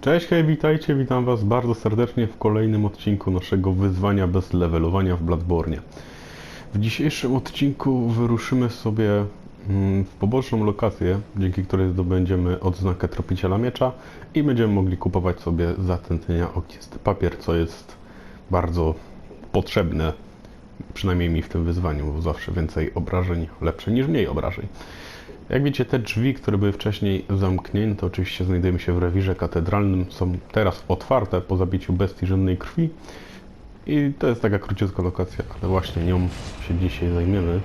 Cześć, hej, witajcie, witam was bardzo serdecznie w kolejnym odcinku naszego wyzwania bez levelowania w Bloodborne. W dzisiejszym odcinku wyruszymy sobie mm, w poboczną lokację, dzięki której zdobędziemy odznakę Tropiciela Miecza i będziemy mogli kupować sobie za tętnienia papier, co jest bardzo potrzebne, przynajmniej mi w tym wyzwaniu, bo zawsze więcej obrażeń lepsze niż mniej obrażeń. Jak widzicie, te drzwi, które były wcześniej zamknięte, oczywiście znajdujemy się w rewirze katedralnym, są teraz otwarte po zabiciu bestii rzędnej krwi. I to jest taka króciutka lokacja, ale właśnie nią się dzisiaj zajmiemy.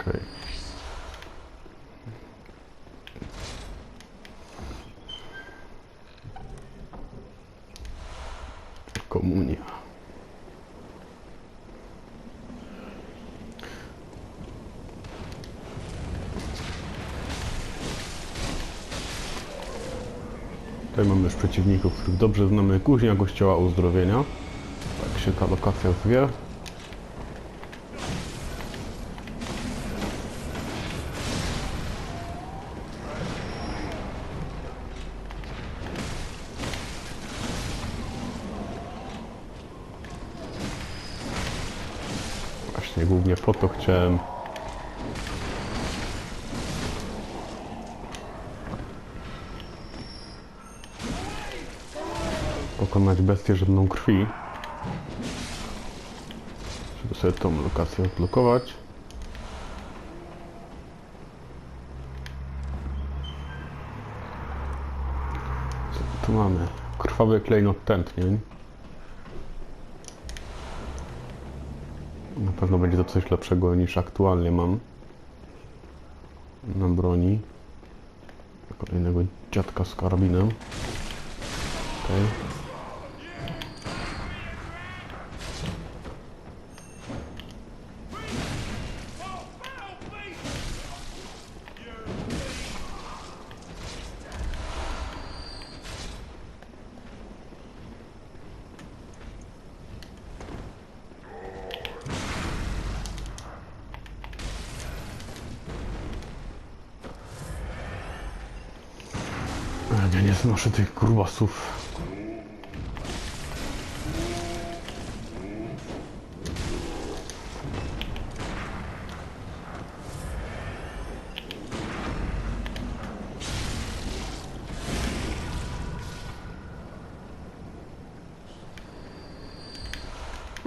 Okej. Tutaj mamy już przeciwników, których dobrze znamy. Kuźnia Kościoła Uzdrowienia. Tak się ta lokacja zwie. Właśnie głównie po to chciałem pokonać bestię żadną krwi. Żeby sobie tą lokację odblokować. Co tu mamy? Krwawy klejnot tętnień. Na pewno będzie to coś lepszego niż aktualnie mam na broni. Kolejnego dziadka z karabinem. Okej. Nie znoszę tych grubasów.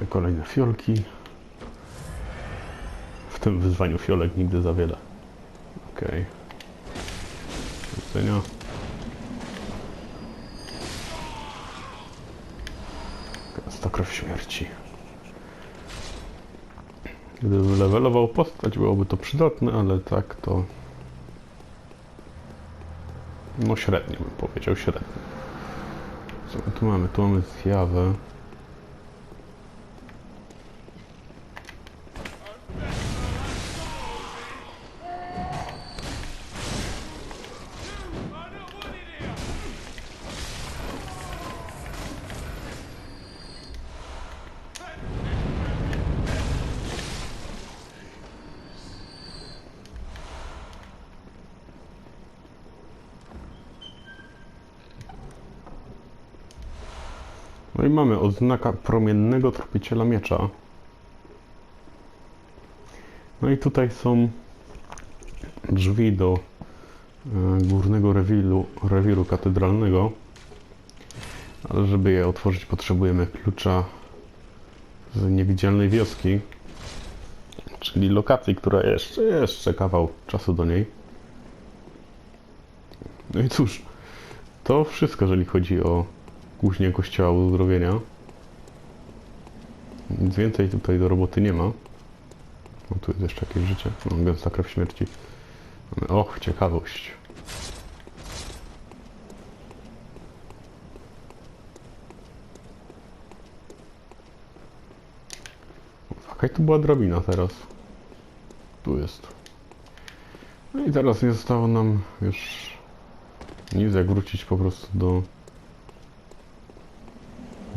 Kolejne fiolki. W tym wyzwaniu fiolek nigdy za wiele. Okej. Do widzenia. Krew śmierci. Gdybym levelował postać, byłoby to przydatne, ale tak to... No średnio bym powiedział, średnio. Co tu mamy? Tu mamy zjawę. Mamy odznaka promiennego tropiciela miecza. No i tutaj są drzwi do e, górnego rewiru, rewiru katedralnego. Ale żeby je otworzyć potrzebujemy klucza z niewidzialnej wioski. Czyli lokacji, która jeszcze, jeszcze kawał czasu do niej. No i cóż, to wszystko, jeżeli chodzi o kuźnię kościoła uzdrowienia. Nic więcej tutaj do roboty nie ma. O, tu jest jeszcze jakieś życie. No, gęsta krew śmierci. Och, ciekawość. Jaka tu była drabina teraz? Tu jest. No i teraz nie zostało nam już nic jak wrócić po prostu do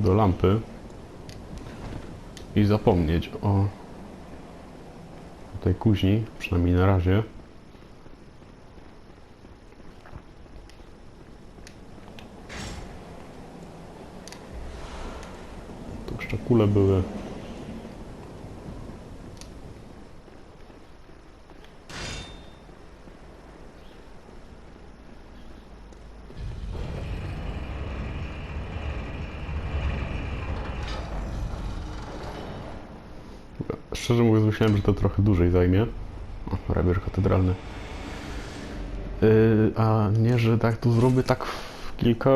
do lampy. i zapomnieć o, tej kuźni, przynajmniej na razie. Tu jeszcze kule były. Myślałem, że to trochę dłużej zajmie. O, rewier katedralny. Yy, a nie, że tak to zrobię tak w kilka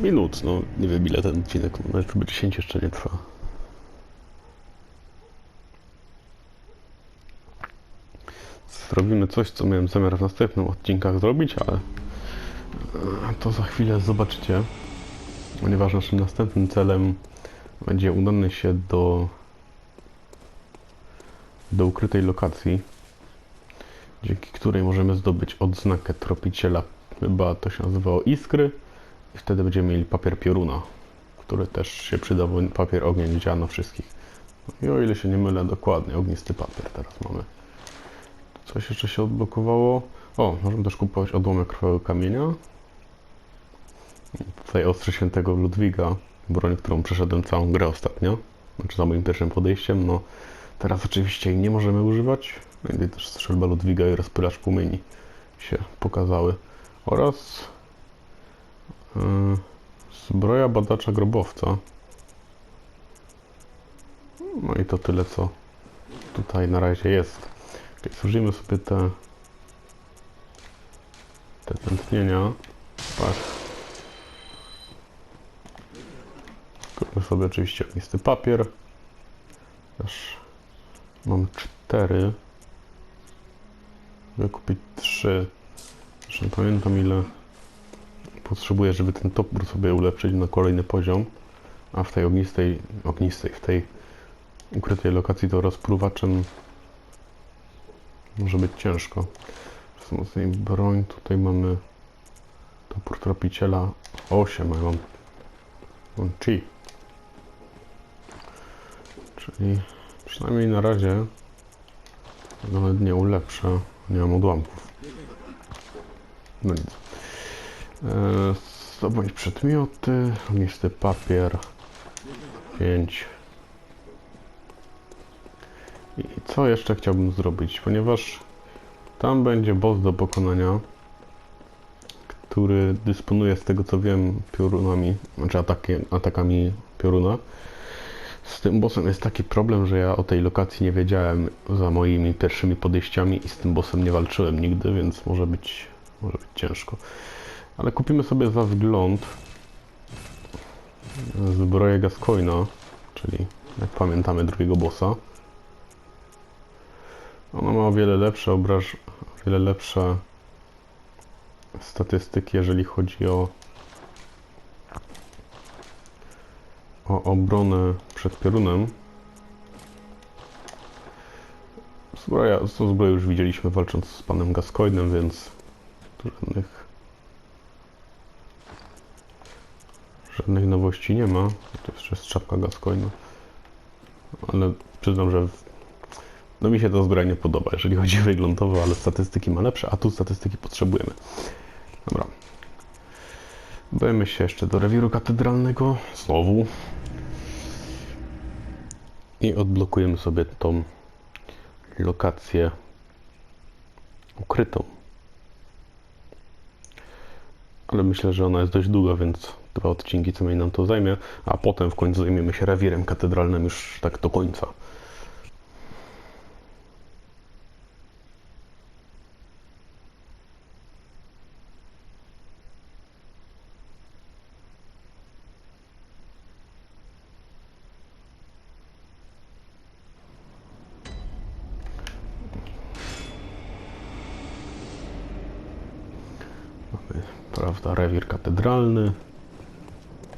minut. No, nie wiem ile ten odcinek, no, chyba 10 jeszcze nie trwa. Zrobimy coś, co miałem zamiar w następnych odcinkach zrobić, ale to za chwilę zobaczycie. Ponieważ naszym następnym celem będzie udany się do do ukrytej lokacji, dzięki której możemy zdobyć odznakę tropiciela. Chyba to się nazywało Iskry i wtedy będziemy mieli papier pioruna, który też się przyda, bo papier ogień działa na wszystkich. I o ile się nie mylę, dokładnie ognisty papier teraz mamy. Coś jeszcze się odblokowało. O, możemy też kupować odłamek krwawego kamienia. Tutaj ostrze świętego Ludwiga, broń, którą przeszedłem całą grę ostatnio. Znaczy za moim pierwszym podejściem, no Teraz oczywiście jej nie możemy używać. I też strzelba Ludwiga i rozpylacz płomieni się pokazały. Oraz yy, zbroja badacza grobowca. No i to tyle, co tutaj na razie jest. Okay, zużyjmy sobie te te tętnienia. Kupmy sobie oczywiście ognisty papier. Też Mam cztery. Mogę kupić trzy. Zresztą pamiętam ile potrzebuję, żeby ten topór sobie ulepszyć na kolejny poziom. A w tej ognistej, ognistej, w tej ukrytej lokacji to rozpruwaczem może być ciężko. Wzmocnij broń. Tutaj mamy topór tropiciela 8, a ja mam, mam chi. Czyli Przynajmniej na razie nawet nie ulepszę. Nie mam odłamków. No nic. Zdobądź przedmioty, ognisty papier. 5. I co jeszcze chciałbym zrobić? Ponieważ tam będzie boss do pokonania, który dysponuje z tego co wiem piorunami, znaczy ataki, atakami pioruna. Z tym bossem jest taki problem, że ja o tej lokacji nie wiedziałem za moimi pierwszymi podejściami i z tym bossem nie walczyłem nigdy, więc może być, może być ciężko. Ale kupimy sobie za wgląd zbroję Gascoina, czyli jak pamiętamy drugiego bossa. Ona ma o wiele lepsze obraż, o wiele lepsze statystyki, jeżeli chodzi o o obronę przed piorunem. Zbroja, tą zbroję już widzieliśmy walcząc z panem Gascoinem, więc żadnych żadnych nowości nie ma. To jeszcze jest czapka Gascoina. Ale przyznam, że no mi się ta zbroja nie podoba, jeżeli chodzi o wyglądowo, ale statystyki ma lepsze, a tu statystyki potrzebujemy. Dobra. Udajemy się jeszcze do rewiru katedralnego. Znowu i odblokujemy sobie tą lokację ukrytą. Ale myślę, że ona jest dość długa, więc dwa odcinki co mniej nam to zajmie, a potem w końcu zajmiemy się rewirem katedralnym już tak do końca.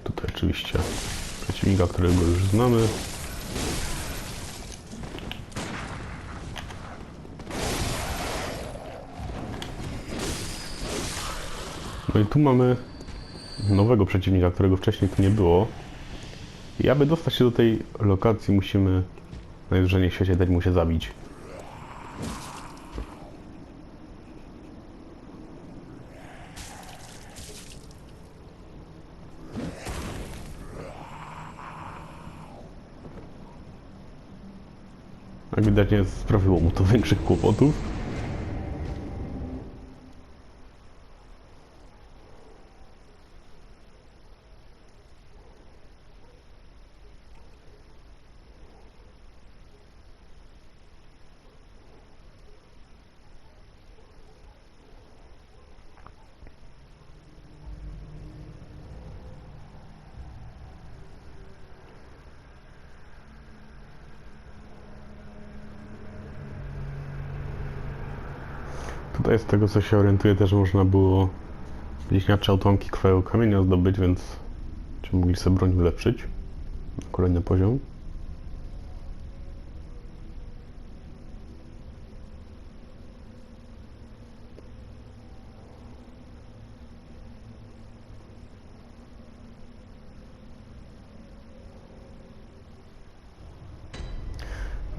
Tutaj oczywiście przeciwnika, którego już znamy. No i tu mamy nowego przeciwnika, którego wcześniej tu nie było. I aby dostać się do tej lokacji musimy Najwyżej nie świecie dać mu się zabić. Jak widać nie sprawiło mu to większych kłopotów. Tutaj z tego co się orientuję też można było bliźniacze automki krwawego kamienia zdobyć, więc będziemy mogli sobie broń ulepszyć na kolejny poziom.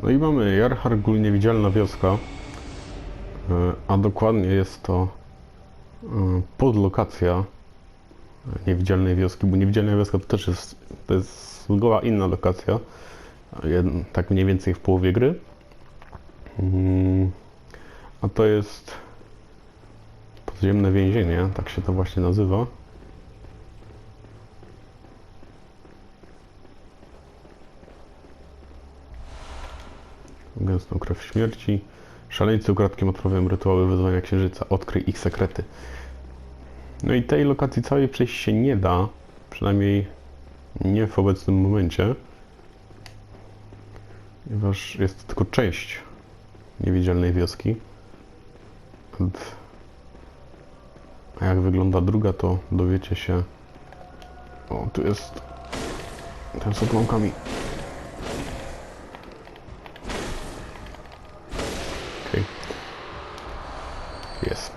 No i mamy Jarhargul, niewidzialna wioska. E, A dokładnie jest to e, podlokacja niewidzialnej wioski, bo niewidzialna wioska to też jest, to jest zgoła inna lokacja, tak mniej więcej w połowie gry. Mm, A to jest podziemne więzienie, tak się to właśnie nazywa. Gęstą krew śmierci. Szaleńcy ukradkiem odprawiają rytuały wyzwania księżyca. Odkryj ich sekrety. No i tej lokacji całej przejść się nie da. Przynajmniej nie w obecnym momencie. Ponieważ jest to tylko część niewidzialnej wioski. A jak wygląda druga, to dowiecie się. O, tu jest ten z odłamkami.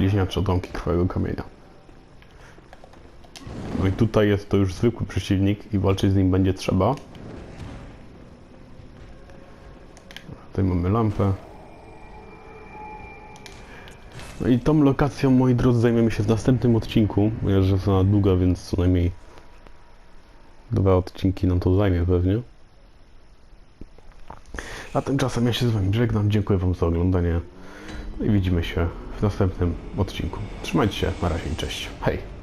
Bliźniacze domki krwawego kamienia. No i tutaj jest to już zwykły przeciwnik i walczyć z nim będzie trzeba. Tutaj mamy lampę. No i tą lokacją, moi drodzy, zajmiemy się w następnym odcinku, ponieważ jest ona długa, więc co najmniej dwa odcinki nam to zajmie pewnie. A tymczasem ja się z Wami żegnam, dziękuję Wam za oglądanie no i widzimy się w następnym odcinku. Trzymajcie się, na razie i cześć. Hej!